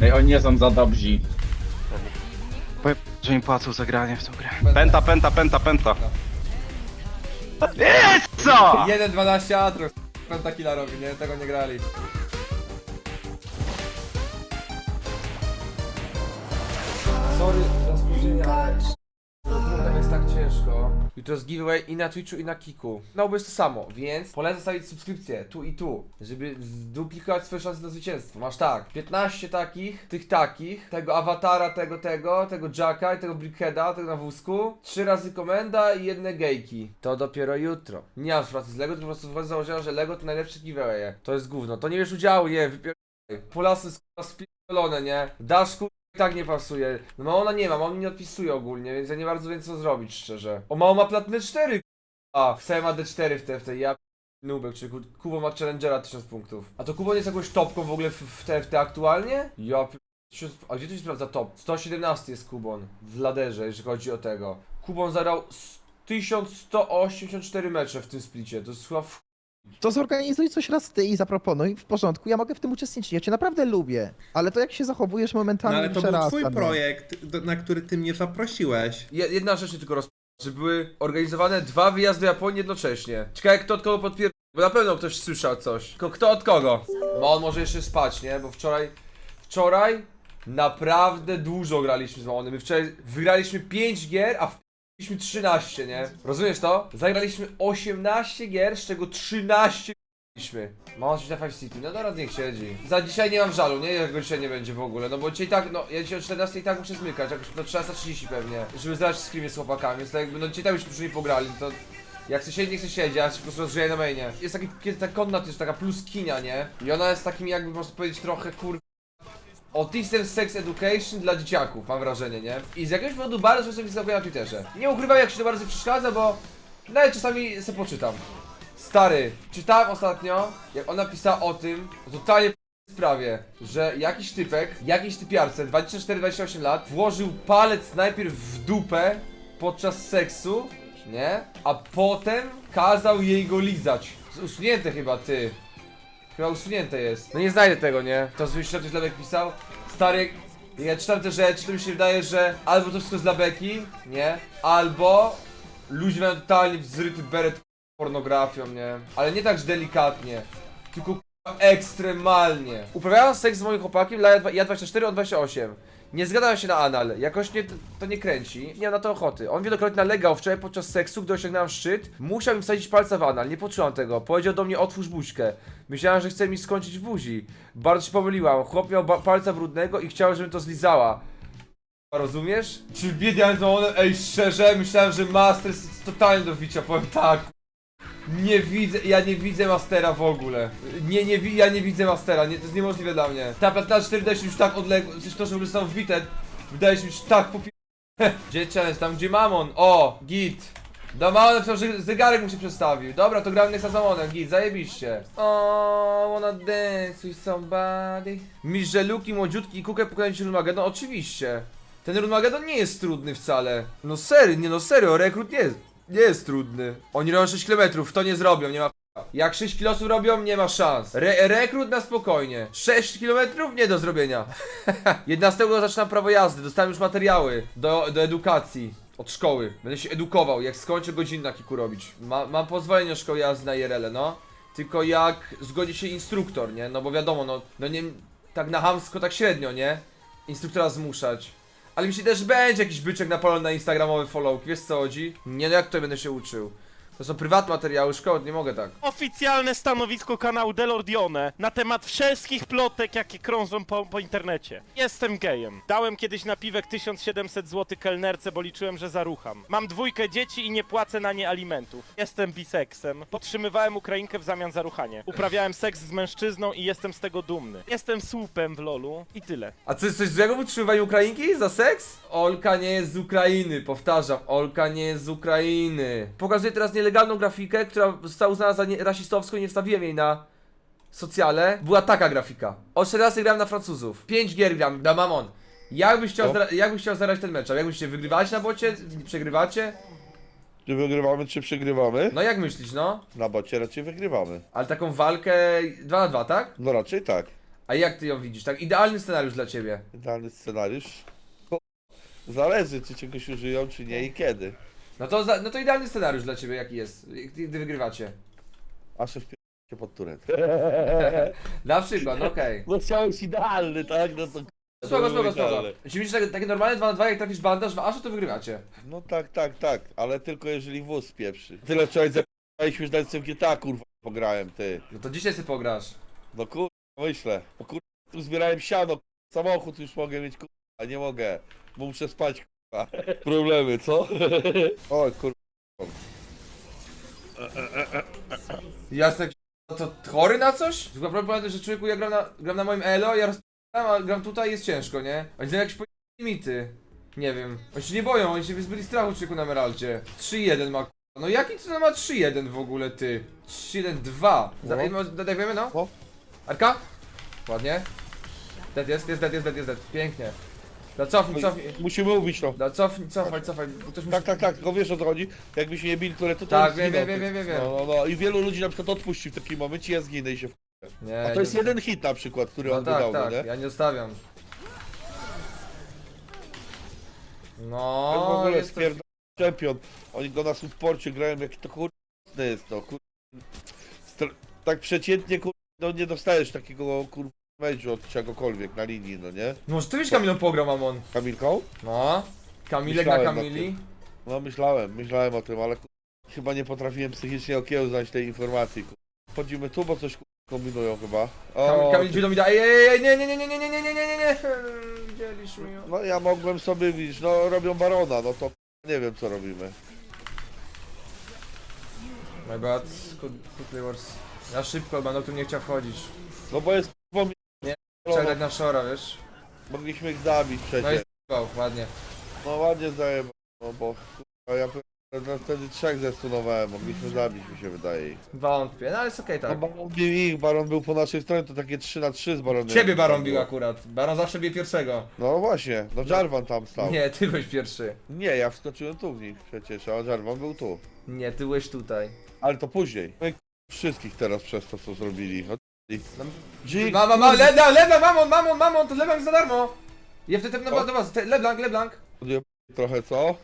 Ej, oni nie są za dobrzy. Powiem, że mi płacą za granie w tą grę. Penta, penta, penta, penta. Jest co? 1.12 Atrox. Pentakilla robi, nie? Tego nie grali. Sorry za spóźnienie, ale ciężko. Jutro jest giveaway i na Twitchu i na Kiku. No jest to samo, więc polecam zostawić subskrypcję tu i tu, żeby zduplikować swoje szanse na zwycięstwo. Masz tak, 15 takich, tych takich, tego awatara, tego, tego, tego Jacka i tego Brickheada, tego na wózku, trzy razy komenda i jedne gejki. To dopiero jutro. Nie mam pracy z Lego, tylko po prostu z założenia, że Lego to najlepszy giveaway. To jest gówno. To nie wiesz udziału, nie, wypier... Polasy spierdolone, nie? Dasz kur... tak nie pasuje. No ma ona nie ma, on nie odpisuje ogólnie, więc ja nie bardzo wiem co zrobić, szczerze. O, mało ma platynę 4, a Chcę ma D4 w tej, w tej, ja Nubek, czy Ku- Kubo ma Challengera 1000 punktów. A to Kubo nie jest jakąś topką w ogóle w, w, w te aktualnie? Ja p- 1000 A gdzie to się sprawdza top? 117 jest Kubon w laderze, jeżeli chodzi o tego. Kubon zagrał s- 1184 mecze w tym splicie, to jest chyba w To zorganizuj coś raz ty i zaproponuj w porządku. Ja mogę w tym uczestniczyć. Ja cię naprawdę lubię. Ale to jak się zachowujesz No momentalnie ale to był przerasta, twój no. projekt, do- na który ty mnie zaprosiłeś. Je- Jedna rzecz się tylko roz... że były organizowane dwa wyjazdy do Japonii jednocześnie. Ciekawe kto od kogo podpier... Bo na pewno ktoś słyszał coś. Tylko kto od kogo? No on może jeszcze spać, nie? Bo wczoraj... Wczoraj naprawdę dużo graliśmy z Małonem. My wczoraj wygraliśmy 5 gier, a wpiliśmy 13, nie? Rozumiesz to? Zagraliśmy 18 gier, z czego 13 Mieliśmy. Mam się na Five City, no teraz niech siedzi. Za dzisiaj nie mam żalu, nie? Jak go dzisiaj nie będzie w ogóle, no bo dzisiaj tak, no ja dzisiaj o 14 i tak muszę zmykać, jakoś do 13.30 pewnie, żeby zdać screamy z chłopakami, więc tak jakby, no dzisiaj byśmy już nie pograli, to jak chce siedzieć, nie chce siedzieć, ja się po prostu rozgrzeję na mainie. Jest taki, kiedy ta konna to jest taka pluskinia, nie? I ona jest takim jakby, można powiedzieć, trochę kur... Autism Sex Education dla dzieciaków, mam wrażenie, nie? I z jakiegoś powodu bardzo często wyskakuje na Twitterze. Nie ukrywam, jak się to bardzo przeszkadza, bo nawet czasami se poczytam. Stary, czytałem ostatnio, jak ona pisała o tym, o totalnie sprawie, że jakiś typek, jakiejś typiarce, 24-28 lat, włożył palec najpierw w dupę podczas seksu, nie? A potem kazał jej go lizać. Usunięte chyba, ty. Chyba usunięte jest. No nie znajdę tego, nie? To zwykle ktoś Lebek pisał. Stary, ja czytam te rzeczy, to mi się wydaje, że albo to wszystko z labeki, nie? Albo ludzie mają totalnie wzryty beret pornografią, nie? Ale nie tak, że delikatnie, tylko ekstremalnie. Uprawiałem seks z moim chłopakiem, dla ja 24, on 28. Nie zgadzam się na anal, jakoś nie, to nie kręci, nie mam na to ochoty. On wielokrotnie nalegał wczoraj podczas seksu, gdy osiągnąłem szczyt, musiał mi wsadzić palca w anal, nie poczułam tego. Powiedział do mnie otwórz buźkę. Myślałem, że chce mi skończyć w buzi. Bardzo się pomyliłam, chłop miał palca brudnego i chciał, żebym to zlizała. Rozumiesz? Czy za one? Ej, szczerze, myślałem, że Master jest totalnie do wicia, powiem tak. Nie widzę, ja nie widzę Mastera w ogóle. Nie, nie, wi- ja nie widzę Mastera, nie, to jest niemożliwe dla mnie. Ta platyna 4 wydaje się już tak odległa, przecież to, że w ogóle są wbite, wydaje się już tak popi... Gdzie challenge, tam gdzie Mamon, o, git. Do Mamon napisał, że zegarek mu się przestawił. Dobra, to gramy za Mamonem, git, zajebiście. O, wanna dance with somebody. Mistrz Luki, młodziutki i kukę pokonać Runmagedon, no oczywiście. Ten Runmagedon nie jest trudny wcale. No serio, nie no serio, rekrut nie jest, nie jest trudny. Oni robią 6 km, to nie zrobią, nie ma. Jak 6 kilosów robią, nie ma szans. Re rekrut na spokojnie. 6 km nie do zrobienia. 11 zaczynam prawo jazdy, dostałem już materiały do, do edukacji. Od szkoły. Będę się edukował, jak skończę godzinę kiku robić. Ma, mam pozwolenie od szkoły jazdy na IRL, no. Tylko jak zgodzi się instruktor, nie? No bo wiadomo, no, no nie, tak na hamsko, tak średnio, nie? Instruktora zmuszać. Ale myślę też, że będzie jakiś byczek napalony na instagramowe followki, wiesz co chodzi? Nie no jak to będę się uczył? To są prywatne materiały szkoły, nie mogę tak. Oficjalne stanowisko kanału Delordione na temat wszystkich plotek, jakie krążą po, po internecie. Jestem gejem. Dałem kiedyś na piwek 1700 zł kelnerce, bo liczyłem, że zarucham. Mam dwójkę dzieci i nie płacę na nie alimentów. Jestem biseksem. Podtrzymywałem Ukrainkę w zamian za ruchanie. Uprawiałem seks z mężczyzną i jestem z tego dumny. Jestem słupem w lolu i tyle. A co jest coś złego w utrzymywaniu Ukrainki za seks? Olka nie jest z Ukrainy, powtarzam, Olka nie jest z Ukrainy. Pokazuję teraz nielegalną grafikę, która została uznana za nie- rasistowską i nie wstawiłem jej na socjale. Była taka grafika. O 14 gram na Francuzów. 5 gier gram na Mamon. Jakbyś chciał, zara- jakbyś chciał zagrać ten mecz? A Jakbyście wygrywali na bocie? Przegrywacie? Czy wygrywamy, czy przegrywamy? No jak myślisz, no? Na bocie raczej wygrywamy. Ale taką walkę 2 na 2, tak? No raczej tak. A jak ty ją widzisz? Tak, idealny scenariusz dla ciebie. Idealny scenariusz. Zależy, czy czegoś użyją, czy nie i kiedy. No to, za, no to idealny scenariusz dla ciebie, jaki jest, gdy gdy wygrywacie. A szef się pod turet. Na przykład, no okej. No chciałeś idealny, tak? No to... Spoko, spoko, spoko. Idealny. Jeśli widzisz takie, takie normalne 2 na 2, jak trafisz bandaż w Aszu, to wygrywacie. No tak, tak, tak, ale tylko jeżeli wóz pieprzy. Tyle wczoraj zapaliśmy, że nawet sobie w GTA kurwa pograłem, ty. No to dzisiaj sobie pograsz. No kurwa, myślę. No kurwa, tu zbierałem siano, samochód już mogę mieć kurwa, nie mogę, bo muszę spać kurwa. Problemy, co? Oj kurwa. Jasne, to chory na coś? Tylko problem polega, że człowieku, ja gram na, gram na moim elo, ja rozp***am, a gram tutaj jest ciężko, nie? Oni są jakieś po... limity. Nie wiem. Oni się nie boją, oni się wyzbyli strachu człowieku na Meralcie. 3-1 ma k***a. No jaki cudem ma 3-1 w ogóle, ty? 3-1-2. No. No. Dodajemy, no? No. Arka? Ładnie. Dead jest, jest dead, jest dead, jest dead. Pięknie. Da cofnij, cofnij. Musimy ubić to. Da cofnij, cofaj, cofaj. bo Ktoś musi... Tak, tak, tak, tylko wiesz o co chodzi? Jakbyśmy nie bili, które to to Tak, on wiem, zginął, wiem, ty. wiem, wiem, wiem. No, no, no i wielu ludzi na przykład odpuści w takim momencie, ja zginę i się w... Nie, A to jest nie- jeden hit na przykład, który No on tak, wydał, tak, no nie? ja nie zostawiam. No, w ogóle jest to... spierdolony czempion. Oni go na supporcie grają, jaki to kur... jest to, kur... Str- Tak przeciętnie, kur... No nie dostajesz takiego kur... Meczu od czegokolwiek na linii, no nie? Może ty byś Kamilą pograł, mamon. Kamilką? No. Kamilek na Myślałem nad Kamili. No myślałem, myślałem o tym, ale chyba nie potrafiłem psychicznie okiełznać tej informacji, kur... Chodzimy tu, bo coś kombinują chyba. Kamil, Kamil ty- dźwigną mi da. Ej, ej, ej, nie, nie, nie, nie, nie, nie, nie, nie, nie, nie. Widzieliśmy ją. No ja mogłem sobie, widzisz, no robią barona, no to nie wiem co robimy. My bad. Good, good wars. Ja szybko, będę tu nie chciał wchodzić. No bo jest Nie, no, Trzeba grać na Shora, wiesz? mogliśmy ich zabić No przecież. i go, ładnie. No ładnie zdaję, no bo kurwa, ja pe- wtedy trzech zestunowałem, mogliśmy zabić mi się wydaje ich. Wątpię, no ale jest okej, No tak. Baron bił ich, Baron był po naszej stronie, to takie 3 na 3 z Baronem. Ciebie Baron bił akurat. Baron zawsze bije pierwszego. No właśnie, no Jarvan tam stał. Nie. Nie, ty byłeś pierwszy. ja wskoczyłem tu w nich przecież, a Jarvan był tu. Nie, ty byłeś tutaj. Ale to później. No i k- wszystkich teraz przez to co zrobili. No, Dzik, Mama, mama, Leblanc, Leblanc, mamon, mamon, mamon, to Leblanc za darmo. Ja wtedy na do was, te- Leblanc, Leblanc. trochę co?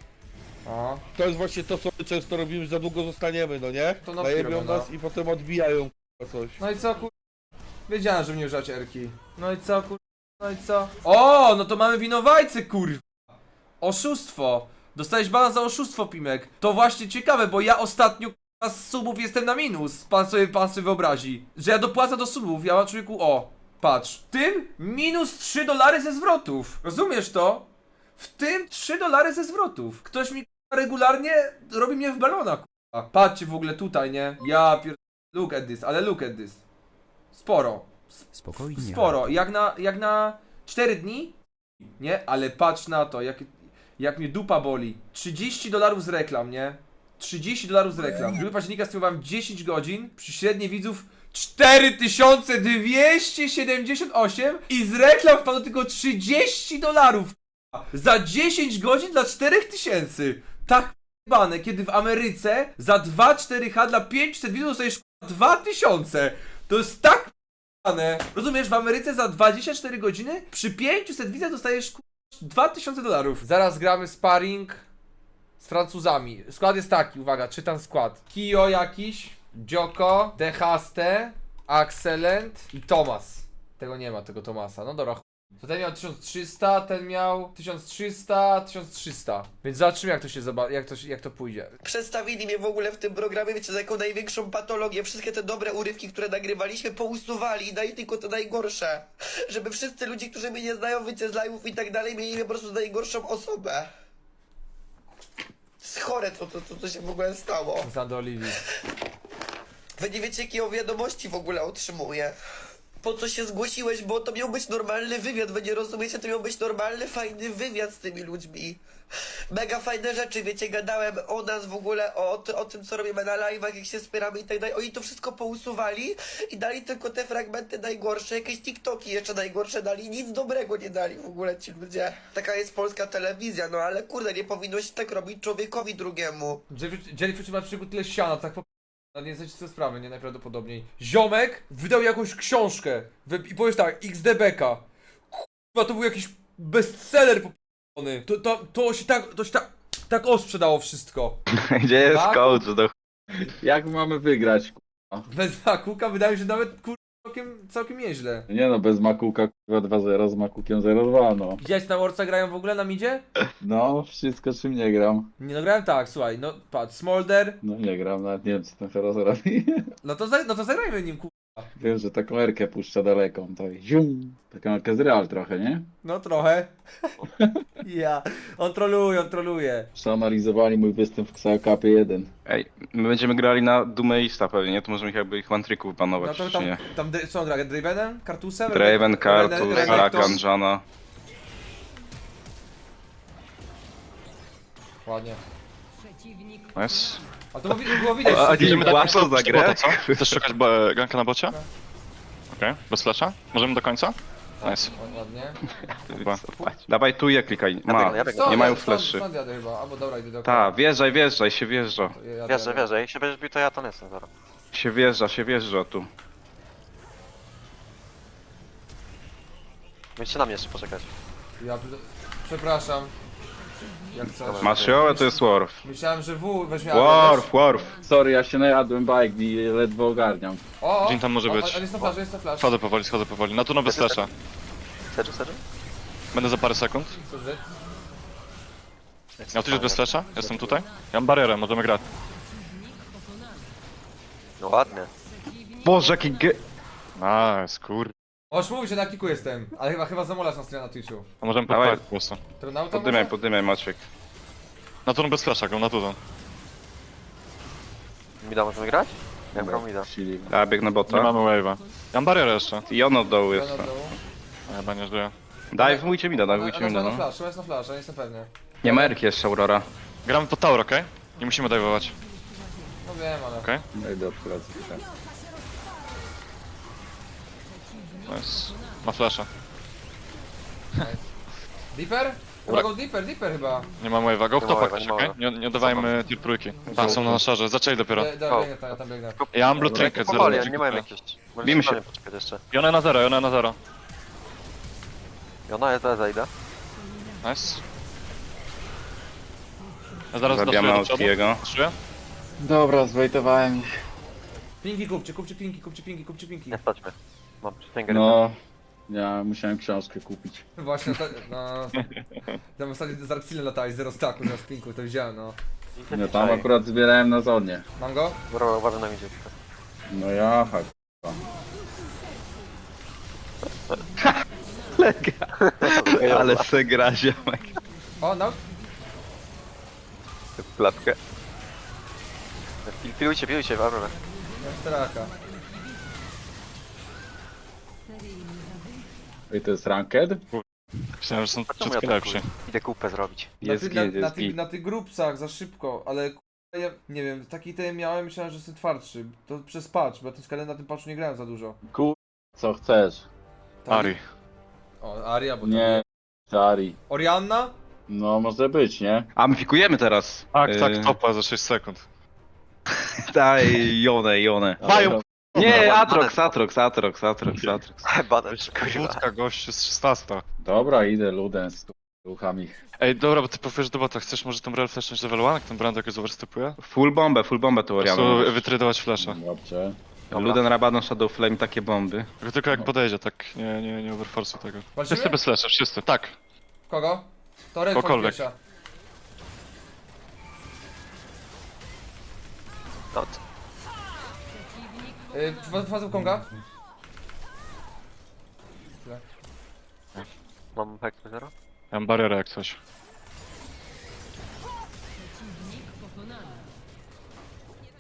O, To jest właśnie to, co my często robimy, że za długo zostaniemy, no nie? To Najebią robią, no. nas i potem odbijają k***a, coś. no i co kur... Wiedziałem, że mnie używać Erki. No i co kur... No i co? O, no to mamy winowajcy kurwa. Oszustwo. Dostałeś bana za oszustwo, Pimek. To właśnie ciekawe, bo ja ostatnio z subów jestem na minus. Pan sobie, pan sobie wyobrazi. Że ja dopłacę do subów, ja mam człowieku, o. Patrz, w tym minus 3 dolary ze zwrotów. Rozumiesz to? W tym 3 dolary ze zwrotów. Ktoś mi regularnie robi mnie w balona, kurwa. Patrzcie w ogóle tutaj, nie? Ja pier... Look at this, ale look at this. Sporo. Spokojnie. Sporo. Jak na, jak na 4 dni? Nie? Ale patrz na to, jak, jak mnie dupa boli. 30 dolarów z reklam, nie? 30 dolarów z reklam. W 2 października streamowałem 10 godzin, przy średniej widzów 4278 i z reklam wpadło tylko 30 dolarów. Za 10 godzin dla 4000. Tak bane, kiedy w Ameryce za 2-4H dla 500 widzów dostajesz k***a, 2000. To jest tak p***ane. Rozumiesz, w Ameryce za 24 godziny przy 500 widzach dostajesz k***a, 2000 dolarów. Zaraz gramy sparring z Francuzami. Skład jest taki, uwaga, czytam skład. Kio jakiś, Joko, Dehaste, Axelent i Thomas. Tego nie ma, tego Tomasa. No dobra, to ten miał 1300, ten miał 1300, 1300. Więc zobaczymy jak to się zoba- jak to, jak to pójdzie. Przedstawili mnie w ogóle w tym programie, wiecie, za jaką największą patologię. Wszystkie te dobre urywki, które nagrywaliśmy, pousuwali i dali tylko to najgorsze. Żeby wszyscy ludzie, którzy mnie nie znają, wiecie, z live'ów i tak dalej, mieli po prostu najgorszą osobę. To jest chore to, to, to, co się w ogóle stało. Za do Oliwii. Wy nie wiecie, jakie on wiadomości w ogóle otrzymuję. Po co się zgłosiłeś, bo to miał być normalny wywiad, wy nie rozumiecie, to miał być normalny, fajny wywiad z tymi ludźmi. Mega fajne rzeczy, wiecie, gadałem o nas w ogóle, o, o tym, co robimy na live'ach, jak się wspieramy i tak dalej. Oni to wszystko pousuwali i dali tylko te fragmenty najgorsze, jakieś TikToki jeszcze najgorsze dali, nic dobrego nie dali w ogóle ci ludzie. Taka jest polska telewizja, no ale kurde, nie powinno się tak robić człowiekowi drugiemu. Jellyfish ma przykład tyle siana, tak po No nie zdajecie sobie sprawy, nie najprawdopodobniej. Ziomek wydał jakąś książkę wy- i powiesz tak, XDBK. Kurwa, to był jakiś bestseller poprzedni. To, to, to się tak, to się tak, tak o sprzedało wszystko. Gdzie jest Tak? coach do Jak mamy wygrać? Bez Makuka wydaje mi się nawet kurwa całkiem, całkiem nieźle. Nie no, bez Makuka kurwa 2-0, z Makukiem 0-2 no. Widziałeś na Warca grają w ogóle na midzie? No, wszystko czym nie gram. Nie no grałem tak, słuchaj, no patrz, Smolder, No nie gram, nawet nie wiem co ten teraz robi. no to, za, no to zagrajmy nim kurwa. Wiem, że taką erkę puszcza daleką, to i zium. Taką erkę z Real trochę, nie? No trochę. ja, on troluje, on troluje. Przeanalizowali mój występ w Cupie 1. Ej, my będziemy grali na Dumeista pewnie, nie? To możemy ich jakby ich one tricków No to czy tam, nie? tam dy- co on gra, Dravenem? Kartusem? Draven, Kartus, Renek- Rakan, Jana. Ładnie. Nice. A to było, wi- było widać. A, a że- nie płaszczą za grę? Co? Chcesz szukać bo- ganka na bocie? Okej, bez flasha? Możemy do końca? Nice. Ła- Ładnie. Chyba. Dawaj tu je klikaj. Ma. Stąd, Nie mają stąd- fleszy. Stąd jadę chyba, albo dobra, idę do Ta, wjeżdżaj, wjeżdżaj, się wjeżdża. Ja- jadę, Wierzę, wierzę. Się będziesz bił, to ja to nie jestem zaraz. Się wjeżdża, się wjeżdża tu. Musicie na mnie jeszcze poczekać. Ja, przepraszam. Jak coś. Masz ją, to jest Worf. Myślałem, że W weźmie Worf, Worf. Sorry, ja się najadłem bike i ledwo ogarniam. O, o, Dzień tam może o, być. O, jest na flash, jest na flash. Schodzę powoli, schodzę powoli. Na tu no bez flasha. Serio, serio? Będę za parę sekund. Dobrze. Ja tu jest bez flasha? Jestem tutaj. Ja mam barierę, możemy grać. No ładnie. Boże, jaki ge... Nice, kur... Oż mówi, że na kiku jestem, ale chyba, chyba zamola na stronie na Twitchu. A możemy Dawaj. podpalić po prostu. To na auto Poddymiaj, może? poddymiaj, Maciek. Na tu no bez flasha, go na tu. Mida możemy grać? Ja gram mida. Sili. Ja biegnę Nie bota. mamy wave'a. Ja mam barierę jeszcze. I on od dołu jest. Dołu. A chyba nie żyję. Daj, wmójcie mi da, daj, wmójcie mi jest da, na no. flash, jest na flash, ja nie jestem pewny. Nie ma Erki jeszcze, Aurora. Gramy pod tower, okej? Nie musimy dajwować, No wiem, ale... okej? No idę od pracy. tak. Nice. Ma flasha. Deeper? Chyba go deeper, deeper chyba. Nie mam wave'a, go w Nie topa ma ktoś, wave'a, nie ma okej? wave'a. Nie, nie oddawajmy tier trójki. Tam są na naszarze, zaczęli dopiero. Da- da- biegnę tam, ja tam biegnę. Ja mam blue trinket, zero Powoli, nie jakieś... Bijmy Możecie się. na mnie poczekać jeszcze. I ona na zero, i ona na zero. I ona jest, zajdę. Nice. Ja zaraz Zabijamy daszuję do przodu. Daszuję? Dobra, zwejtowałem ich. Pinki kupcie, kupcie pinki, kupcie pinki, kupcie pinki. Nie stać mnie. Mam przysięgę. No, ja musiałem książkę kupić. Właśnie, to, no... Tam w zasadzie z Arxilem latałeś, zero stacku, zero pinku, to wziąłem, no. No tam akurat zbierałem na zonie. Mam go? Dobra, uważaj na midzie. No ja, tak. Ale se gra, ziomek. O, no. Klatkę. Pilujcie, pilujcie, Aurora. Mam straka. I to jest ranked? Myślałem, że są A czemu ja wszystkie tak lepsi. Idę kupę zrobić. Na, Jest ty, na, git, na, jest tych, git. na tych grupsach za szybko, ale k***a, ja nie wiem, taki ten miałem, myślałem, że jestem twardszy. To przez patch, bo ja tym skalen na tym patchu nie grałem za dużo. Kur... Co chcesz? Tam- Ari. O, Aria, bo to... Nie, Tari. Orianna? No może być, nie? A my fikujemy teraz. Tak, tak, topa za 6 sekund. Daj, Jonę, Jonę. Mają Nie, Atrox, Atrox, Atrox, Atrox, Atrox. Banan, kurwa. Wódka gościu z 16. Dobra, idę Ludens. Rucham ich. Ej, dobra, bo ty powiesz do bota, chcesz może tą real flashnąć level 1, jak ten brand jakoś overstepuje? Full bombę, full bombę tu Po prostu Oriana. wytradować flasha. Dobrze. Luden Rabadon Shadow Flame, takie bomby. Tylko- Tylko jak podejdzie, tak nie, nie, nie overforce'u tego. Walczymy? Wszyscy bez flasha, wszyscy, tak. Kogo? To Red. No, Yy, fa- fazę Konga? mam hack 0. Ja mam barierę jak coś.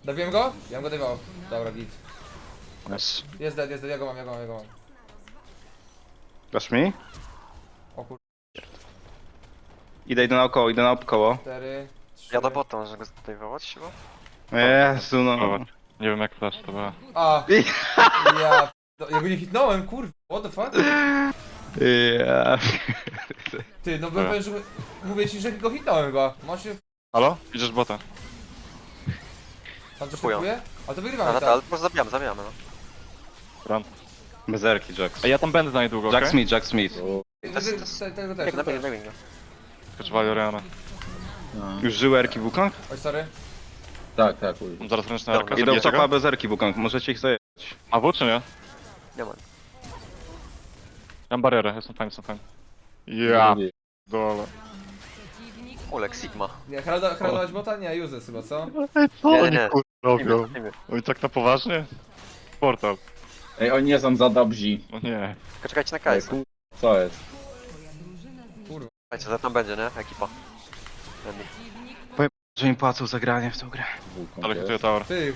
Dawiłem go? Ja bym go dawał. Dobra, git. Nice. Jest dead, jest dead, ja go mam, ja go mam, ja go mam. Dasz mi? O kur... Idę, idę naokoło, idę naokoło. 4, 3... Ja do bota, może go tutaj wywołać chyba? Jezu, no. Nie wiem jak flash to była. A! Ja... p- Ja go nie hitnąłem, kurwa, what the fuck? Ja. Ty, no bym powiedział, że... Mówię ci, że go hitnąłem chyba. Ma się... Halo? Idziesz bota. Tam coś Kupują. kupuje? A to No, wygrywamy no, tak. ale po prostu zabijamy, zabijamy, no. Bezerki, Jax. Ej, ja tam będę na niedługo, Jack okej? Smith, Jack Smith. Wy- wy- Tego też, Biegnę, tego biegnę, też. biegnę. Potrzebowali Oriana. Już żyły erki Wukong? Oj, sorry. Tak, tak, uj. Mam zaraz ręczna Dobra. Erka, Idą topa go? bez erki Wukong, możecie ich zajebać. A w czy nie? Nie ma. Ja mam barierę, jestem fajny, jestem fajny. Ja dole. Ulek, Sigma. Nie, Heralda, Heralda bota? Nie, Uses chyba, co? Co Nie, nie, oni nie. kur... robią? Oni tak na poważnie? Portal. Ej, oni nie są za dobrzy. No nie. Tylko czekajcie na Ej, Kajsa. Co jest? Słuchajcie, za tam będzie, nie? Ekipa. Będę. Że im płacą za granie w tą grę. Ale jest. hituje tower. Ty,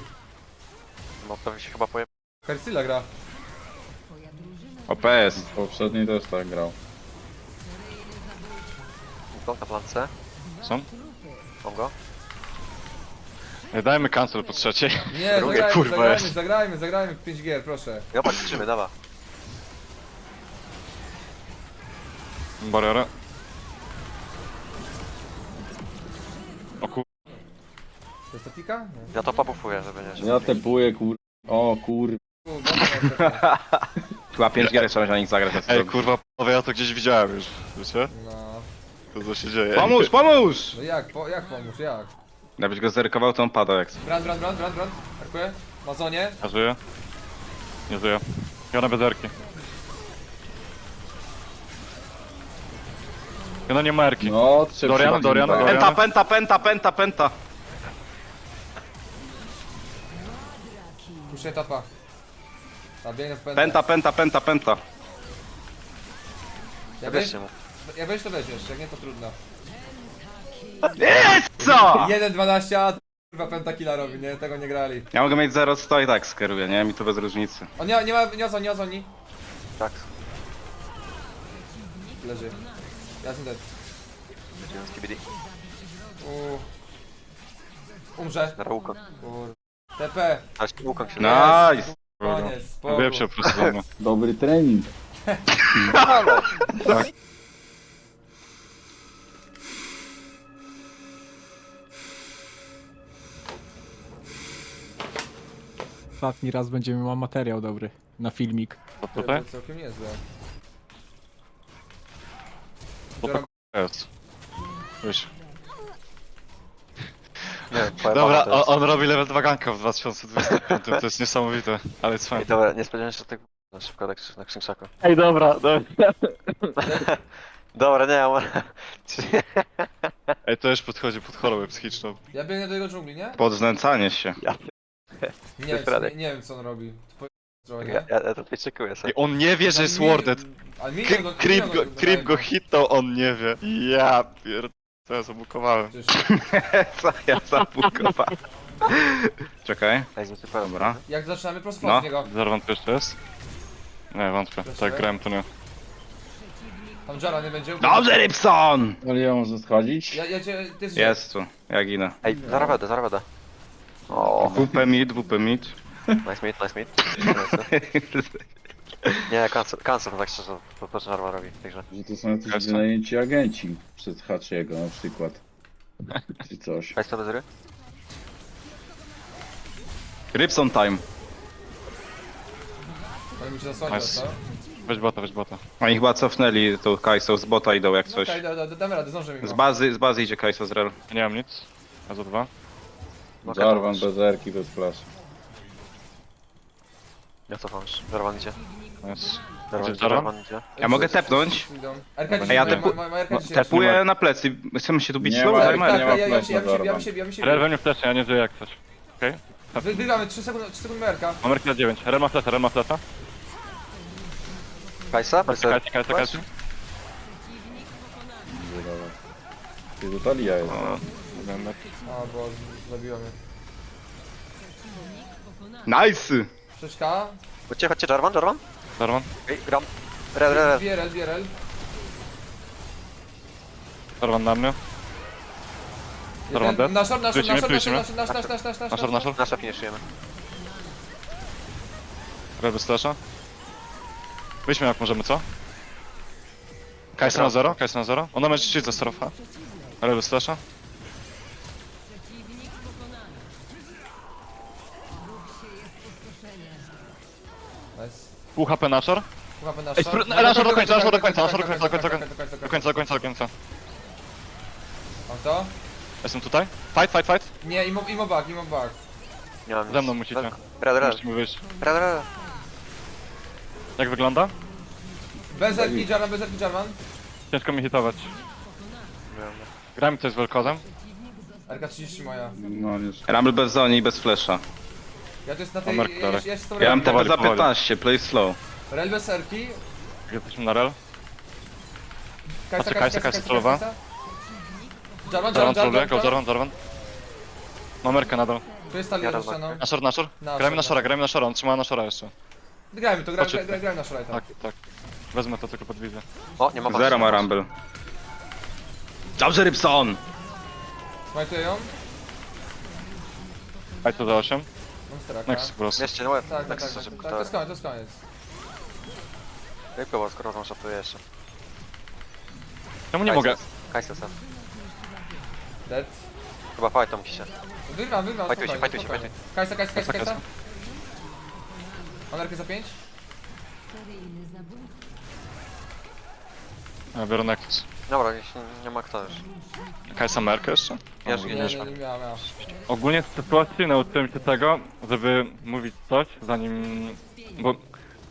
No to się chyba poje... Hercyla gra. OPS. Poprzedni też tak grał. na plance. Są? Mam go. Nie dajmy cancel po trzeciej. Nie, Drugie, zagrajmy, kurwa zagrajmy, jest. zagrajmy, zagrajmy 5 gier, proszę. Ja patrzymy, dawa. Barierę. O kur... To jest statika? Nie. Ja to papufuję, żeby nie... Ja tepuję kur... O kur... U, dobra. Chyba 5 gier trzeba na nich zagrać. na Ej, sezonie. kurwa, panowie, ja to gdzieś widziałem już. Wiecie? No, To co się dzieje. Pomóż, pomóż! no jak, po, jak pomóż, jak? Jakbyś go zerkował, to on pada jak. Brand, brand, brand, brand, brand. Arkuję. Mazonie. Ja żyję? Nie żyję. Ja na bezerki. Ja na nie ma erki. No, trzeba... Dorian, Dorian, Dorian. Penta, penta, penta, penta, penta. Puszczę etapa. Ta, biegnę w pętlę. Penta, penta, penta, penta. Jak weź, Weźcie mu. jak weź to weźmiesz, jak nie to trudno. Co? 1.12, a kurwa pentakilla robi, nie? Tego nie grali. Ja mogę mieć 0 100 i tak skieruję, nie? Mi to bez różnicy. On nie, nie ma, nie ozoni, nie ozoni. Tak. Leży. Ja jestem dead. Jeden z KBD. U. Umrze. Na. Kur... TP. Ale łuką się... Nice! Koniec, spoko. Wiem się po prostu. Dobry trening. Ostatni raz będziemy miał materiał dobry na filmik. To To tutaj? całkiem niezłe. Jest. Nie wiem, Dobra, to jest. on, robi level 2 ganka w 2025, to jest niesamowite, ale jest Ej, fajne. dobra, nie spodziewałem się, że tak na szybko tak na krzykszaku. Ej, dobra, dobra. Dobra, nie, on... Ej, to już podchodzi pod chorobę psychiczną. Ja biegnę do jego dżungli, nie? Podznęcanie się. Nie wiem, co, Radek. nie, nie wiem co on robi. Po... trochę, Ja, nie? ja, ja to wyczekuję sobie. Ej, on nie wie, że jest worded. Ale mi Creep creep go, creep go hitnął, on nie wie. Ja pier... Co ja zablokowałem. Co ja zabukowałem? Czekaj, super. dobra. Jak zaczynamy prosto No. z niego. Wątpię jeszcze jest? Nie, wątpię. Proszę. Tak grałem, to nie. Tam Jara nie będzie. Dobrze, Rybson! Ale ja może schodzić? Ja, ja cię, ty jesteś... Jest tu, ja ginę. Ej, zaraz będę. O, WP mid, WP mid. Nice meet, nice meet. Nie, cancel, cancel tak szczerze, to to Jarva robi grze. Że to są jacyś wynajęci agenci przez Hachiego na przykład. Czy coś. Weź to bez time. Oni mi cię zasłonią, Nice. co? Weź bota, weź bota. Oni chyba cofnęli tą Kai'Są, z bota idą jak No coś. okej, da, da, damy radę, zdążymy Z go. bazy, z bazy idzie Kai'Sa z rel. Ja nie mam nic. A za dwa? No, Jarvan bez erki, bez flash. Ja cofam już. Jarvan idzie. Gdzie idzie. Ja mogę tepnąć? Idą. A ja No, tepuję na plecy. Chcemy się tu bić Nie ma- nie ma ja, ja, ja, ja, ja, ja, nie żyję jak coś. Okej? Wy- Wygramy 3 sekundy, 3 sekundy Erka. Mam Erki na 9. Rel ma flasha, Rel ma flasha. Kajsa? Kajsa? Kajsi, Kajsi, Kajsi. Ty to Talia jest. O, A, bo zabiło mnie. Nice! 6K. Chodźcie, chodźcie, Jarvan, Jarvan. Jarvan. Ej, gram. Red, red, red. Bierel, bierel. Jarvan na mnie. Jarvan dead. Nasz, nasz, nasz, Lecimy, nasz, nasz, lecimy. nasz, nasz, nasz, nasz, nasz, nasz, Naszor, naszor. Nasza finiszujemy. Rel bez flasha. Wyjdźmy jak możemy, co? Kajsa na zero, Kajsa na zero. Ona będzie ci ze strofa. Rel bez. Pół HP Nashor. Łapę na Ej, szor. spr- do końca, Nashor do końca, Nashor do końca, do końca, do końca, do do końca, do końca, do końca. Mam to? Jestem tutaj. Fight, fight, fight. Nie, imo, imo bug, imo bug. Nie mam Ze mną nic. musicie. Red, red, Musimy wyjść. red. Jak wygląda? Bez RP Jarvan, bez RP Jarvan. Ciężko mi hitować. Gramy coś z Welkozem. RK30 moja. No. Rumble bez zoni, bez flesza. Ja to jest na tej... Amerk, Ja, ja, ja się z tą Ja mam TP powoli, za powoli. 15, play slow. Rel bez RP. Jesteśmy na rel. Kajsa, Patrzę, Kajsa, Kajsa trollowa. Jarvan, Jarvan go Jarvan. Jarvan, Jarvan. Mam Merkę nadal. Tu jest Talia Jarvan. ścianą. Nashor, Nashor. Nashor, Grajmy na. Shora, grajmy na Shora, on trzyma na Shora jeszcze. Grajmy to, grajmy, Chodźcie. grajmy, grajmy na szorajta. Tak, tak. Wezmę to tylko pod wizję. O, nie ma was. Zero ma Rumble. Dobrze, Rybson! Smajtuję ją. To za 8. Mam straka. Next po prostu. Jeszcze, no łeb. Tak, tak, Tak, tak, tak, szybko, tak, to jest koniec, to jest koniec. Szybko, bo skoro on szatuje jeszcze. Czemu nie mogę? Kajsa sam. Dead. Chyba fajta musi się. Wyrwam, wyrwam, Fajtuj się, spokojnie, fajtuj się, spokojnie. fajtuj. Kajsa, Kajsa, Kajsa, Kajsa, Kajsa. Mam RP za 5? Ja biorę Nexus. Dobra, jeśli nie ma kto już. Kajsa Merkę jeszcze? Ja No, żyję, Nie, nie nie, mam. nie miałem, miałem. Ogólnie z sytuacji nauczyłem się tego, żeby mówić coś, zanim... Bo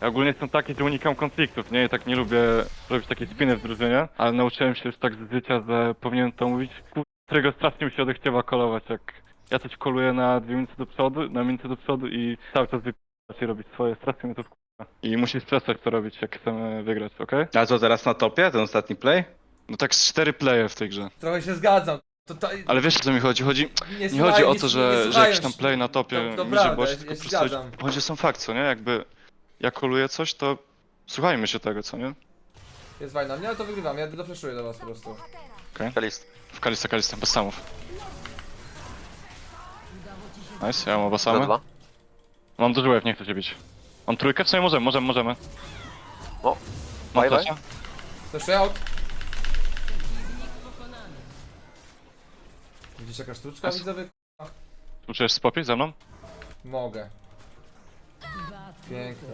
ja ogólnie jestem taki, że unikam konfliktów, nie? I tak nie lubię robić takie spiny w drużynie, ale nauczyłem się już tak z życia, że powinienem to mówić, kur- którego strasznie mi się odechciewa kolować, jak ja coś koluję na dwie minuty do przodu, na minutę do przodu i cały czas wypierać i robić swoje, strasznie mnie to wkurza. I musisz przestać to robić, jak chcemy wygrać, okej? A co, teraz na topie, ten ostatni play? No tak z cztery playe w tej grze. Trochę się zgadzam. To, to, Ale wiesz o co mi chodzi? Chodzi, nie, Nie słuchaj- chodzi o to, nie że, że jakiś tam play na topie To- to mi prawda, ja tylko się po prostu zgadzam. chodzi sam fakt, co nie? Jakby ja koluję coś, to słuchajmy się tego, co nie? Jest wajna, nie, ale to wygrywam, ja dofreszuję do was po prostu. Kalist. W Kalista, Kalista, bez samów. Nice, ja mam oba Za same. dwa. Mam dużo łeb, nie chcę cię bić. Mam trójkę? W sumie możemy, możemy, możemy. O, Mam bye, bye. flesza? Freszuję out. Widzisz jaka sztuczka, Jest. widzowie? Uczysz spopie ze mną? Mogę. Pięknie.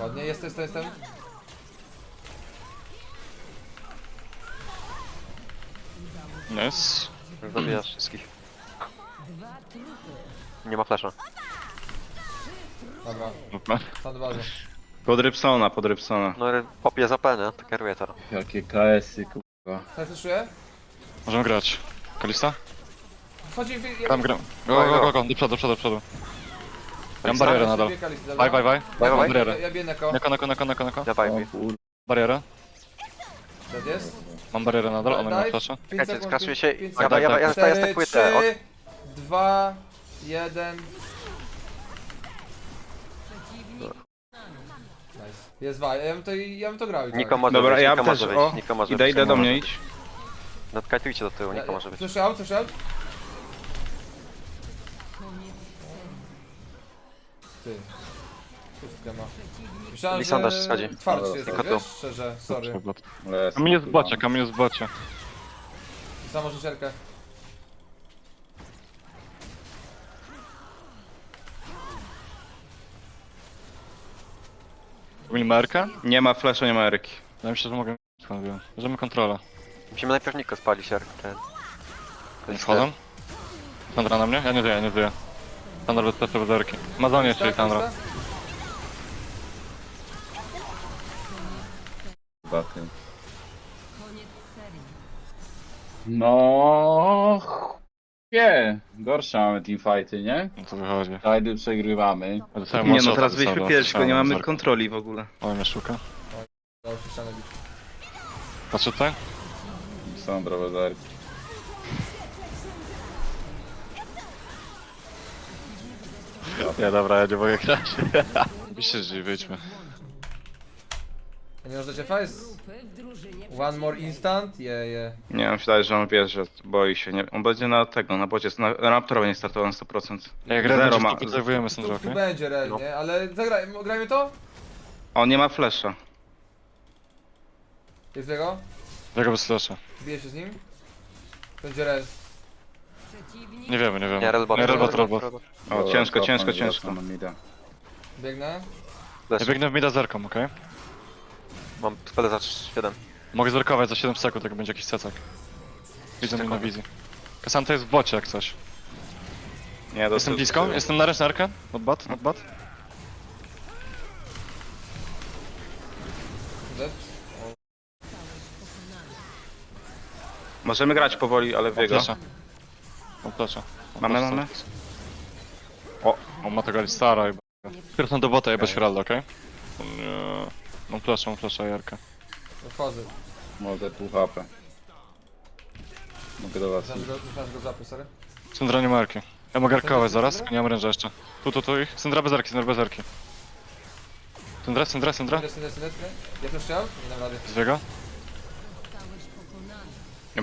Ładnie, jest, jest, jestem. Nice. Zabijasz wszystkich. Nie ma flasha. Dobra, Dobra. do bazy. Pod Rybsona, pod Rybsona. No popie za P, nie? To kieruje teraz. Jakie KS-y, kurwa. Tak freszuję? Możemy grać. Kalista? Wchodzi w... Ja, Gram, gram. Go, go, go, go, do przodu, do przodu, do przodu. Mam barierę nadal. Bye, Mam bye. Ja, biję neko. Neko, neko, neko, neko, neko. Dawaj O mi. Barierę. Jest? Mam barierę nadal, ona ma Daj. flasza. Czekajcie, pięć- się. Ja, ja, ja, ja, ja Cztery, stakuję te. O, trzy, dwa, jeden. Nice. Jest wa, ja bym to, ja bym to grał i tak. Niko może Dobra, być, ja Niko też, może o, być, Niko może idę, być. idę do mnie, idź. Nadkajtujcie do tyłu, Niko może być. Flash out, Ty. Pustkę ma. Myślałem, też że schodzi. twardy jest, Tylko wiesz? Szczerze, sorry. Les, Kamień jest w kurwa. bocie, kamień jest w bocie. Samo życzerkę. Win Merkę? Nie ma flasha, nie ma Eryki. Ja myślę, że mogę... Wiem? Bierzemy kontrolę. Musimy najpierw Niko spalić, Jarek. Ten. Nie wchodzą? Sandra na mnie? Ja nie żyję, ja nie żyję. Sandra bez testu bez erki. Mazonie, czyli Sandra. No... Nie, gorsze mamy teamfighty, nie? No to wychodzi. Tajdy przegrywamy. Dostałem Nie no, one-shota teraz ze byliśmy pierwsi, tylko nie dostałem mamy zerkę. kontroli w ogóle. O, mnie szuka. Patrzę tutaj? Sandra Wezerki. Nie, dobra, ja nie mogę grać. Myślę, że wyjdźmy. Nie możecie face? One more instant? Je, je. Nie, on się wydaje, że on wie, że boi się. Nie, on będzie na tego, na bocie, na, na Raptora nie startował na 100%. Jak grę Zero ma. to podserwujemy Tu, będzie rel, No. nie? Ale zagraj, grajmy to? On nie ma flasha. Jest jego? Jego bez flasha. Bije się z nim? Będzie rel. Nie wiemy, nie wiemy. Nie, Redbot, Nie, Redbot. Redbot. O, ciężko, ciężko, ciężko. Biegnę. Ja biegnę w mida zerką, okej? Mam spele za 7. Mogę zerkować za 7 sekund, jak będzie jakiś cecek. Widzę mnie na wizji. Kasanta jest w bocie jak coś. Nie, to Jestem blisko, jestem na resznerkę. Not bad, not bad. Dead. Możemy grać powoli, ale w Mam flesza. Mam Mamy, mamy. O, ma tego stara i Pierwszą do bota jebać Heralda, okej? O Nie. Mam flesza, mam flesza Jarka. Wchodzę. Może pół HP. Mogę do was Myślałem, iść. że go- myślałem, że go zapy, sorry. Syndra nie ma Jarki. Ja mogę arkować zaraz, tylko nie mam ręża jeszcze. Tu, tu, tu ich. Syndra bez arki, Syndra bez arki. Syndra, Syndra, Syndra. Desy, desy, desy. Ja to chciał? Nie dam rady. Zbiega.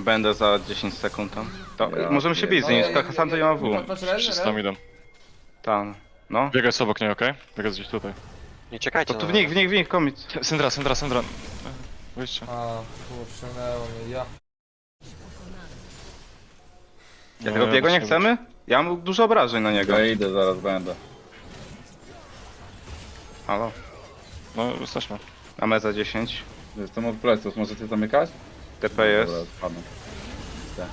Będę za 10 sekund tam. To, Ja możemy się bić z nim, pierdolę. ta Hasanta nie ma W. Wszyscy tam idą. Tam. No. Biegaj sobie obok niej, okej? Biegaj gdzieś tutaj. Nie czekajcie To tu na w nich, w nich, w nich, komic. Syndra, Syndra, Syndra. Wyjście. A, kurczę, mnie, ja. Ja tego biegu nie chcemy? Ja mam dużo obrażeń na niego. Ja idę, zaraz będę. Halo. No, jesteśmy. Mamy za 10. Jestem od pleców, możecie zamykać? TP jest. Dobra,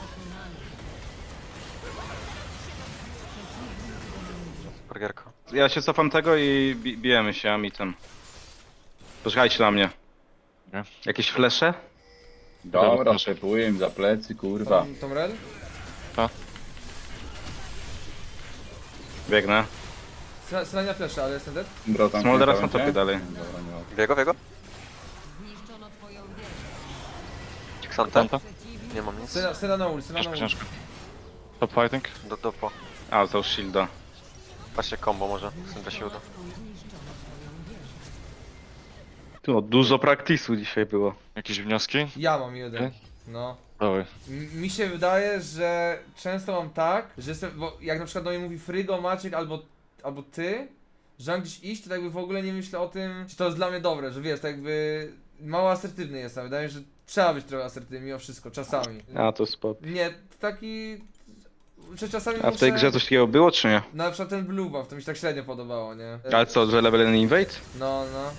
burgerko. Ja się cofam tego i bi bijemy się amitem. Poczekajcie na mnie. Nie. Jakieś flesze? Dobra, szefuję im za plecy, kurwa. Tom, Tom Rel? Biegnę. Stra- Strania flasha, ale jestem dead. Bro, tam topy cię? dalej. Dobra, nie ma. Wiego, wiego? Xanta? Santa? Nie mam nic. Syna, syna na ul, syna na Ciężko, ul. ciężko. Top fighting. Do, do po. A, to już shielda. Patrzcie combo może. Syndra się uda. Tu dużo praktisu dzisiaj było. Jakieś wnioski? Ja mam jeden. Ty? No. Dawaj. M- Mi się wydaje, że często mam tak, że jestem, bo jak na przykład do mnie mówi Frygo, Maciek albo, albo ty, że mam gdzieś iść, to tak jakby w ogóle nie myślę o tym, czy to jest dla mnie dobre, że wiesz, tak jakby mało asertywny jestem, wydaje mi się, że trzeba być trochę asertywny mimo wszystko, czasami. A, to spoko. Nie, taki, że czasami A w tej muszę- grze coś takiego było, czy nie? Na przykład ten Blue Buff, to mi się tak średnio podobało, nie? Ale co, że level invade? No, no.